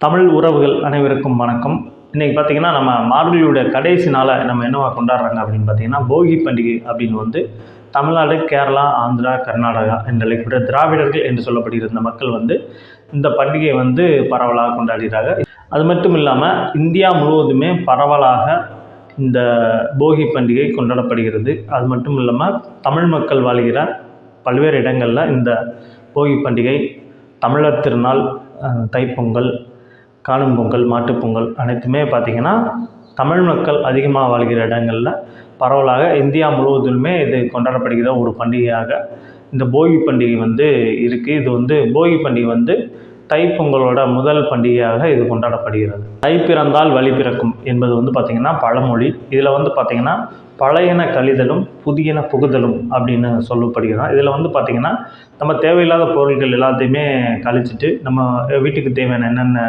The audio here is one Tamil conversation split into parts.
தமிழ் உறவுகள் அனைவருக்கும் வணக்கம். இன்றைக்கி பார்த்தீங்கன்னா நம்ம மார்கழியோட கடைசி நாளை நம்ம என்னவா கொண்டாடுறாங்க அப்படின்னு பார்த்தீங்கன்னா போகி பண்டிகை அப்படின்னு வந்து தமிழ்நாடு கேரளா ஆந்திரா கர்நாடகா என்ற திராவிடர்கள் என்று சொல்லப்படுகிற இந்த மக்கள் வந்து இந்த பண்டிகையை வந்து பரவலாக கொண்டாடுகிறாங்க அது மட்டும் இல்லாமல் இந்தியா முழுவதுமே பரவலாக இந்த போகி பண்டிகை கொண்டாடப்படுகிறது. அது மட்டும் இல்லாமல் தமிழ் மக்கள் வாழ்கிற பல்வேறு இடங்களில் இந்த போகி பண்டிகை தமிழர் திருநாள் தைப்பொங்கல் காணும் பொங்கல் மாட்டுப்பொங்கல் அனைத்துமே பார்த்திங்கன்னா தமிழ் மக்கள் அதிகமாக வாழ்கிற இடங்களில் பரவலாக இந்தியா முழுவதுமே இது கொண்டாடப்படுகிற ஒரு பண்டிகையாக இந்த போகி பண்டிகை வந்து இருக்குது இது வந்து போகி பண்டிகை வந்து தைப்பொங்கலோட முதல் பண்டிகையாக இது கொண்டாடப்படுகிறது. தை பிறந்தால் வழி பிறக்கும் என்பது வந்து பார்த்திங்கன்னா பழமொழி. இதில் வந்து பார்த்திங்கன்னா பழையன கழிதலும் புதியன புகுதலும் அப்படின்னு சொல்லப்படுகிறோம் இதில் வந்து பார்த்திங்கன்னா நம்ம தேவையில்லாத பொருட்கள் எல்லாத்தையுமே கழிச்சிட்டு நம்ம வீட்டுக்கு தேவையான என்னென்ன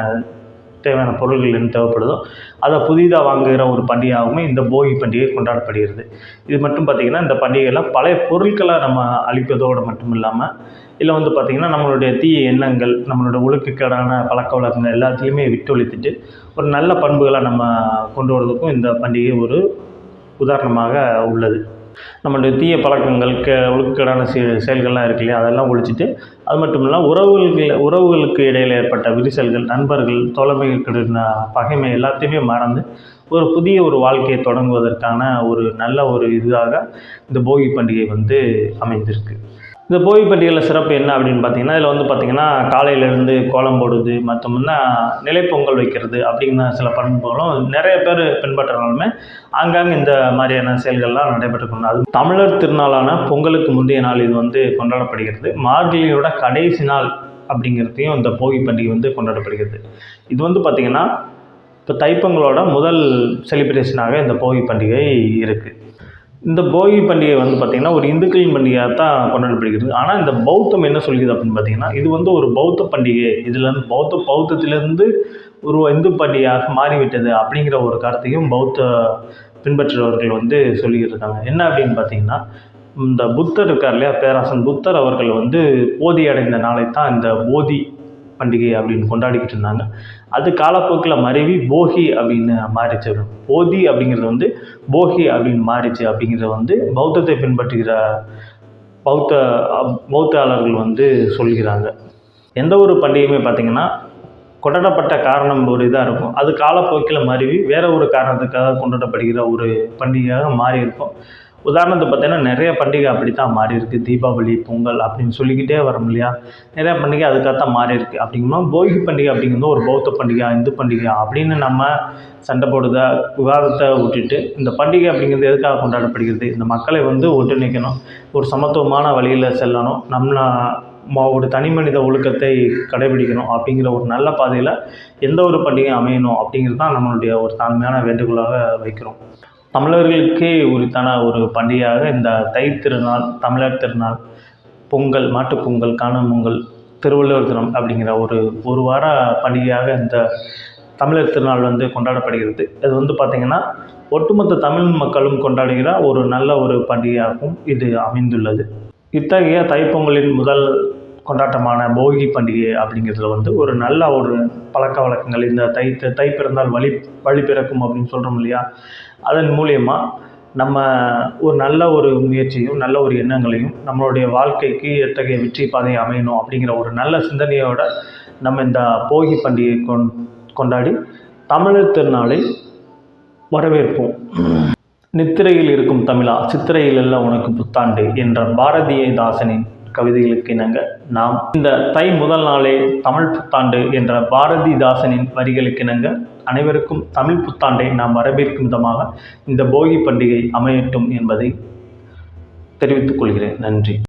தேவையான பொருள்கள் என்ன தேவைப்படுதோ அதை புதிதாக வாங்குகிற ஒரு பண்டிகையாகவும் இந்த போகி பண்டிகை கொண்டாடப்படுகிறது. இது மட்டும் பார்த்திங்கன்னா இந்த பண்டிகையில் பழைய பொருட்களை நம்ம அழிப்பதோடு மட்டும் இல்லாமல் இல்லை வந்து பார்த்திங்கன்னா நம்மளுடைய தீய எண்ணங்கள் நம்மளோட ஒழுக்கக்கேடான பழக்க வழக்கங்கள் எல்லாத்துலேயுமே விட்டொழித்துட்டு ஒரு நல்ல பண்புகளை நம்ம கொண்டு வரதுக்கும் இந்த பண்டிகை ஒரு உதாரணமாக உள்ளது. நம்மளுடைய தீய பழக்கங்கள் கே ஒழுக்கக்கேடான செ செயல்கள்லாம் இருக்கு இல்லையா? அதெல்லாம் ஒழிச்சிட்டு அது மட்டும் இல்லாமல் உறவுகளுக்கு உறவுகளுக்கு இடையில் ஏற்பட்ட விரிசல்கள் நண்பர்கள் தோழமைகளுக்கு பகைமை எல்லாத்தையுமே மறந்து ஒரு புதிய ஒரு வாழ்க்கையை தொடங்குவதற்கான ஒரு நல்ல ஒரு இதாக இந்த போகி பண்டிகை வந்து அமைந்திருக்கு. இந்த போகி பண்டிகையில் சிறப்பு என்ன அப்படின்னு பார்த்தீங்கன்னா இதில் வந்து பார்த்தீங்கன்னா காலையிலேருந்து கோலம் போடுறது மற்றமுன்னா நிலைப்பொங்கல் வைக்கிறது அப்படிங்கிற சில பண்புகளும் நிறைய பேர் பின்பற்றுறாலுமே ஆங்காங்கே இந்த மாதிரியான செயல்கள்லாம் நடைபெற்று அது தமிழர் திருநாளான பொங்கலுக்கு முந்தைய நாள் இது வந்து கொண்டாடப்படுகிறது. மார்கழியோட கடைசி நாள் அப்படிங்கிறதையும் இந்த போகி பண்டிகை வந்து கொண்டாடப்படுகிறது. இது வந்து பார்த்திங்கன்னா இப்போ தைப்பொங்கலோட முதல் செலிப்ரேஷனாக இந்த போகி பண்டிகை இருக்குது இந்த போகி பண்டிகை வந்து பார்த்திங்கன்னா ஒரு இந்துக்களின் பண்டிகையாக தான் கொண்டாடப்படுகிறது. ஆனால் இந்த பௌத்தம் என்ன சொல்கிறது அப்படின்னு பார்த்திங்கன்னா இது வந்து ஒரு பௌத்த பண்டிகை. இதுலேருந்து பௌத்த பௌத்தத்திலேருந்து ஒரு இந்து பண்டிகையாக மாறிவிட்டது அப்படிங்கிற ஒரு கருத்தையும் பௌத்த பின்பற்றுபவர்கள் வந்து சொல்லிக்கிட்டு இருக்காங்க. என்ன அப்படின்னு பார்த்தீங்கன்னா இந்த புத்தர் இருக்கார் இல்லையா பேராசன் புத்தர் அவர்கள் வந்து போதி அடைந்த நாளை தான் இந்த போதி பண்டிகை அப்படின்னு கொண்டாடிக்கிட்டு இருந்தாங்க. அது காலப்போக்கில் மறைவி போகி அப்படின்னு மாறிச்சு. போதி அப்படிங்கிறது வந்து போகி அப்படின்னு மாறிச்சு. அப்படிங்கிறது வந்து பௌத்தத்தை பின்பற்றுகிற பௌத்த பௌத்தாளர்கள் வந்து சொல்கிறாங்க. எந்த ஒரு பண்டிகையுமே பார்த்திங்கன்னா கொண்டாடப்பட்ட காரணம் ஒரு இதாக இருக்கும். அது காலப்போக்கில் மருவி வேற ஒரு காரணத்துக்காக கொண்டாடப்படுகிற ஒரு பண்டிகையாக மாறி இருக்கும் உதாரணத்துக்கு பார்த்தீங்கன்னா நிறைய பண்டிகை அப்படி தான் மாறி இருக்கு தீபாவளி பொங்கல் அப்படின்னு சொல்லிக்கிட்டே வரோம் இல்லையா? நிறைய பண்டிகை அதுக்காகத்தான் மாறி இருக்கு அப்படிங்கும்போது போகி பண்டிகை அப்படிங்கிறது ஒரு பௌத்த பண்டிகை இந்து பண்டிகை அப்படின்னு நம்ம சண்டை போடுதா விவாதத்தை விட்டுட்டு இந்த பண்டிகை அப்படிங்கிறது எதுக்காக கொண்டாடப்படுகிறது? இந்த மக்களை வந்து ஒட்டுணைக்கணும் ஒரு சமத்துவமான வழியில் செல்லணும். நம்ம ஒரு தனி மனித ஒழுக்கத்தை கடைபிடிக்கணும் அப்படிங்கிற ஒரு நல்ல பாதையில் எந்த ஒரு பண்டிகையும் அமையணும் அப்படிங்கிறது தான் நம்மளுடைய ஒரு தாழ்மையான வேண்டுகோளாக வைக்கிறோம். தமிழர்களுக்கே உரித்தான ஒரு பண்டிகையாக இந்த தை திருநாள் தமிழர் திருநாள் பொங்கல் மாட்டுப் பொங்கல் காணும் பொங்கல் திருவள்ளுவர் தினம் அப்படிங்கிற ஒரு ஒரு வார பண்டிகையாக இந்த தமிழர் திருநாள் வந்து கொண்டாடப்படுகிறது. அது வந்து பார்த்திங்கன்னா ஒட்டுமொத்த தமிழ் மக்களும் கொண்டாடுகிற ஒரு நல்ல ஒரு பண்டிகையாகவும் இது அமைந்துள்ளது. இத்தகைய தைப்பொங்கலின் முதல் கொண்டாட்டமான போகி பண்டிகை அப்படிங்கிறதுல வந்து ஒரு நல்ல ஒரு பழக்க வழக்கங்கள் இந்த தை தை பிறந்தால் வழி வழி பிறக்கும் அப்படின்னு சொல்கிறோம் இல்லையா? அதன் மூலயமா நம்ம ஒரு நல்ல ஒரு முயற்சியும் நல்ல ஒரு எண்ணங்களையும் நம்மளுடைய வாழ்க்கைக்கு எத்தகைய வெற்றி பாதை அமையணும் அப்படிங்கிற ஒரு நல்ல சிந்தனையோட நம்ம இந்த போகி பண்டிகை கொண் கொண்டாடி தமிழர் திருநாளை வரவேற்போம். நித்திரையில் இருக்கும் தமிழா சித்திரையில் எல்லாம் உனக்கு புத்தாண்டு என்ற பாரதிய தாசனின் கவிதைகளுக்கு இணங்க நாம் இந்த தை முதல் நாளே தமிழ் புத்தாண்டு என்ற பாரதிதாசனின் வரிகளுக்கு இணங்க அனைவருக்கும் தமிழ் புத்தாண்டை நாம் வரவேற்கும் விதமாக இந்த போகி பண்டிகை அமையட்டும் என்பதை தெரிவித்துக் கொள்கிறேன். நன்றி.